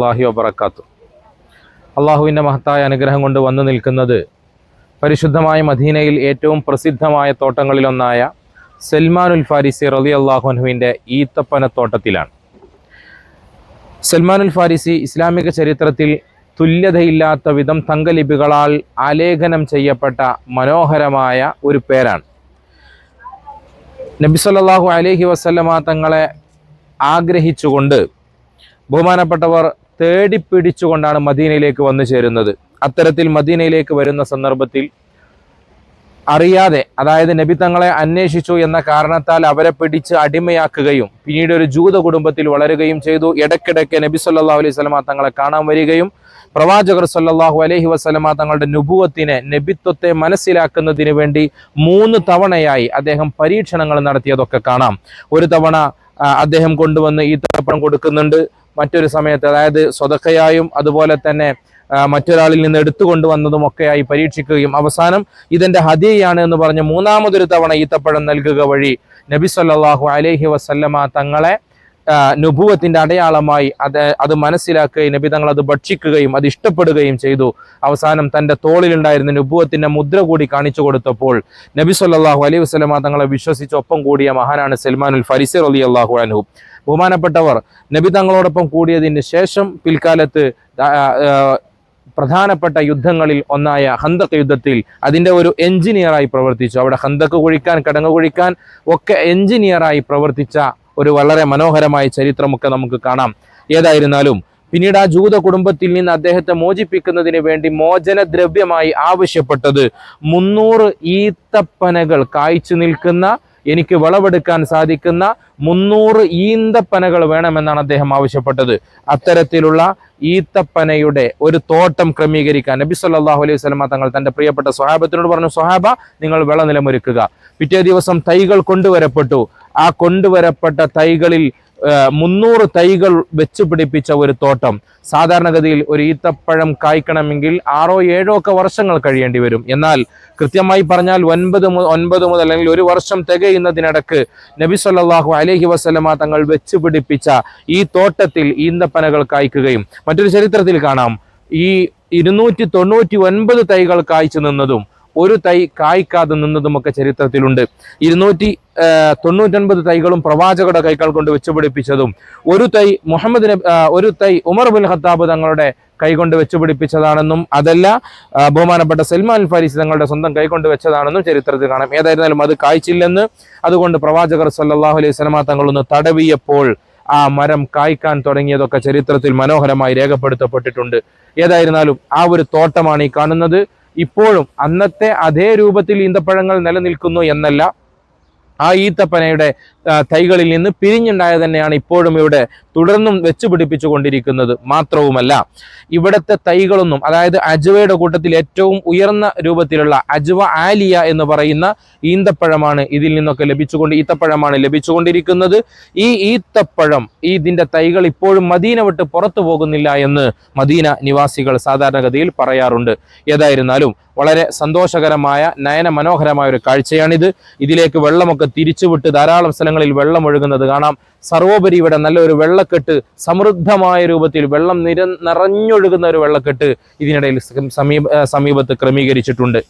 വറഹമത്തല്ലാഹി വബർക്കാത്തു അള്ളാഹുവിന്റെ മഹത്തായ അനുഗ്രഹം കൊണ്ട് വന്നു നിൽക്കുന്നത് പരിശുദ്ധമായ മദീനയിൽ ഏറ്റവും പ്രസിദ്ധമായ തോട്ടങ്ങളിലൊന്നായ സൽമാനുൽ ഫാരിസി റലി അള്ളാഹുനുവിന്റെ ഈത്തപ്പനത്തോട്ടത്തിലാണ്. സൽമാനുൽ ഫാരിസി ഇസ്ലാമിക ചരിത്രത്തിൽ തുല്യതയില്ലാത്ത വിധം തങ്കലിപികളാൽ ആലേഖനം ചെയ്യപ്പെട്ട മനോഹരമായ ഒരു പേരാണ്. നബി സല്ലാഹു അലഹി വസല്ലമ തങ്ങളെ ആഗ്രഹിച്ചുകൊണ്ട് ബഹുമാനപ്പെട്ടവർ തേടിപ്പിടിച്ചുകൊണ്ടാണ് മദീനയിലേക്ക് വന്നു ചേരുന്നത്. അത്തരത്തിൽ മദീനയിലേക്ക് വരുന്ന സന്ദർഭത്തിൽ അറിയാതെ അതായത് നബി തങ്ങളെ അന്വേഷിച്ചു എന്ന കാരണത്താൽ അവരെ പിടിച്ച് അടിമയാക്കുകയും പിന്നീട് ഒരു ജൂത കുടുംബത്തിൽ വളരുകയും ചെയ്തു. ഇടയ്ക്കിടയ്ക്ക് നബി സല്ലല്ലാഹു അലൈഹി സ്വലമ തങ്ങളെ കാണാൻ വരികയും പ്രവാചകർ സല്ലാഹു അലൈഹി വസ്ലമ തങ്ങളുടെ നുബുവത്തിനെ നബിത്വത്തെ മനസ്സിലാക്കുന്നതിന് വേണ്ടി മൂന്ന് തവണയായി അദ്ദേഹം പരീക്ഷണങ്ങൾ നടത്തിയതൊക്കെ കാണാം. ഒരു തവണ അദ്ദേഹം കൊണ്ടുവന്ന് ഈ തപ്പണം കൊടുക്കുന്നുണ്ട്. മറ്റൊരു സമയത്ത് അതായത് സ്വതക്കയായും അതുപോലെ തന്നെ മറ്റൊരാളിൽ നിന്ന് എടുത്തുകൊണ്ട് വന്നതും ഒക്കെയായി പരീക്ഷിക്കുകയും അവസാനം ഇതെന്റെ ഹദിയയാണ് എന്ന് പറഞ്ഞ് മൂന്നാമതൊരു തവണ ഈത്തപ്പഴം നൽകുക വഴി നബി സല്ലാഹു അലൈഹി വസല്ലമ തങ്ങളെ നുഭൂവത്തിന്റെ അടയാളമായി അത് അത് മനസ്സിലാക്കുകയും നബി തങ്ങൾ അത് ഭക്ഷിക്കുകയും അത് ഇഷ്ടപ്പെടുകയും ചെയ്തു. അവസാനം തന്റെ തോളിലുണ്ടായിരുന്ന നുഭൂവത്തിന്റെ മുദ്ര കൂടി കാണിച്ചു കൊടുത്തപ്പോൾ നബി സല്ലാഹു അലൈഹി വസല്ലമ തങ്ങളെ വിശ്വസിച്ച് ഒപ്പം കൂടിയ മഹാനാണ് സൽമാനുൽ ഫരിസി അലി അള്ളാഹു അൻഹു. ബഹുമാനപ്പെട്ടവർ നബി തങ്ങളോടൊപ്പം കൂടിയതിന് ശേഷം പിൽക്കാലത്ത് പ്രധാനപ്പെട്ട യുദ്ധങ്ങളിൽ ഒന്നായ ഹന്തക്ക് യുദ്ധത്തിൽ അതിന്റെ ഒരു എഞ്ചിനീയറായി പ്രവർത്തിച്ചു. അവിടെ ഹന്തക്ക് കുഴിക്കാൻ കിടങ്ങ് കുഴിക്കാൻ ഒക്കെ എഞ്ചിനീയറായി പ്രവർത്തിച്ച ഒരു വളരെ മനോഹരമായ ചരിത്രമൊക്കെ നമുക്ക് കാണാം. ഏതായിരുന്നാലും പിന്നീട് ആ ജൂത കുടുംബത്തിൽ നിന്ന് അദ്ദേഹത്തെ മോചിപ്പിക്കുന്നതിന് വേണ്ടി മോചനദ്രവ്യമായി ആവശ്യപ്പെട്ടത് മുന്നൂറ് ഈത്തപ്പനകൾ കായ്ച്ചു നിൽക്കുന്ന എനിക്ക് വിളവെടുക്കാൻ സാധിക്കുന്ന മുന്നൂറ് ഈന്തപ്പനകൾ വേണമെന്നാണ് അദ്ദേഹം ആവശ്യപ്പെട്ടത്. അത്തരത്തിലുള്ള ഈത്തപ്പനയുടെ ഒരു തോട്ടം ക്രമീകരിക്കാൻ നബി സല്ലാഹു അലൈഹി വസല്ലമ തങ്ങൾ തന്റെ പ്രിയപ്പെട്ട സ്വഹാബത്തിനോട് പറഞ്ഞു സ്വഹാബ നിങ്ങൾ വിളനിലമൊരുക്കുക. പിറ്റേ ദിവസം തൈകൾ കൊണ്ടുവരപ്പെട്ടു. ആ കൊണ്ടുവരപ്പെട്ട തൈകളിൽ മുന്നൂറ് തൈകൾ വെച്ച് പിടിപ്പിച്ച ഒരു തോട്ടം. സാധാരണഗതിയിൽ ഒരു ഈത്തപ്പഴം കായ്ക്കണമെങ്കിൽ ആറോ ഏഴോ ഒക്കെ വർഷങ്ങൾ കഴിയേണ്ടി വരും. എന്നാൽ കൃത്യമായി പറഞ്ഞാൽ ഒൻപത് ഒൻപത് മുതൽ അല്ലെങ്കിൽ ഒരു വർഷം തികയുന്നതിനിടക്ക് നബി സല്ലാഹു അലഹി വസ്ലമ തങ്ങൾ വെച്ച് പിടിപ്പിച്ച ഈ തോട്ടത്തിൽ ഈന്തപ്പനകൾ കായ്ക്കുകയും മറ്റൊരു ചരിത്രത്തിൽ കാണാം. ഈ ഇരുന്നൂറ്റി തൊണ്ണൂറ്റി ഒൻപത് തൈകൾ കായ്ച്ചു നിന്നതും ഒരു തൈ കായ്ക്കാതെ നിന്നതുമൊക്കെ ചരിത്രത്തിലുണ്ട്. ഇരുന്നൂറ്റി തൊണ്ണൂറ്റൊൻപത് തൈകളും പ്രവാചകരുടെ കൈകൾ കൊണ്ട് വെച്ചുപിടിപ്പിച്ചതും ഒരു തൈ മുഹമ്മദ് ഒരു തൈ ഉമർ ബുൽ ഖത്താബ് തങ്ങളുടെ കൈകൊണ്ട് വെച്ചുപിടിപ്പിച്ചതാണെന്നും അതല്ല ബഹുമാനപ്പെട്ട സൽമാൻ ഫാരിസ് തങ്ങളുടെ സ്വന്തം കൈകൊണ്ട് വെച്ചതാണെന്നും ചരിത്രത്തിൽ കാണാം. ഏതായിരുന്നാലും അത് കായ്ച്ചില്ലെന്ന്. അതുകൊണ്ട് പ്രവാചകർ സല്ലാഹു അലൈഹി സ്വലമ തങ്ങളൊന്ന് തടവിയപ്പോൾ ആ മരം കായ്ക്കാൻ തുടങ്ങിയതൊക്കെ ചരിത്രത്തിൽ മനോഹരമായി രേഖപ്പെടുത്തപ്പെട്ടിട്ടുണ്ട്. ഏതായിരുന്നാലും ആ ഒരു തോട്ടമാണ് ഈ കാണുന്നത്. ഇപ്പോഴും അന്നത്തെ അതേ രൂപത്തിൽ ഈന്തപ്പഴങ്ങൾ നിലനിൽക്കുന്നു എന്നല്ല ആ ഈത്തപ്പനയുടെ തൈകളിൽ നിന്ന് പിരിഞ്ഞുണ്ടായ തന്നെയാണ് ഇപ്പോഴും ഇവിടെ തുടർന്നും വെച്ചു പിടിപ്പിച്ചു കൊണ്ടിരിക്കുന്നത്. മാത്രവുമല്ല ഇവിടുത്തെ തൈകളൊന്നും അതായത് അജുവയുടെ കൂട്ടത്തിൽ ഏറ്റവും ഉയർന്ന രൂപത്തിലുള്ള അജുവ ആലിയ എന്ന് പറയുന്ന ഈന്തപ്പഴമാണ് ഇതിൽ നിന്നൊക്കെ ലഭിച്ചുകൊണ്ട് ഈത്തപ്പഴമാണ് ലഭിച്ചുകൊണ്ടിരിക്കുന്നത്. ഈ ഈത്തപ്പഴം ഈ ഇതിന്റെ തൈകൾ ഇപ്പോഴും മദീന വിട്ട് പുറത്തു പോകുന്നില്ല എന്ന് മദീന നിവാസികൾ സാധാരണഗതിയിൽ പറയാറുണ്ട്. ഏതായിരുന്നാലും വളരെ സന്തോഷകരമായ നയന മനോഹരമായ ഒരു കാഴ്ചയാണിത്. ഇതിലേക്ക് വെള്ളമൊക്കെ തിരിച്ചുവിട്ട് ധാരാളം സ്ഥലങ്ങളിൽ വെള്ളം ഒഴുകുന്നത് കാണാം. സർവോപരി ഇവിടെ നല്ലൊരു വെള്ളക്കെട്ട് സമൃദ്ധമായ രൂപത്തിൽ വെള്ളം നിര നിറഞ്ഞൊഴുകുന്ന ഒരു വെള്ളക്കെട്ട് ഇതിനിടയിൽ സമീപ സമീപത്ത് ക്രമീകരിച്ചിട്ടുണ്ട്.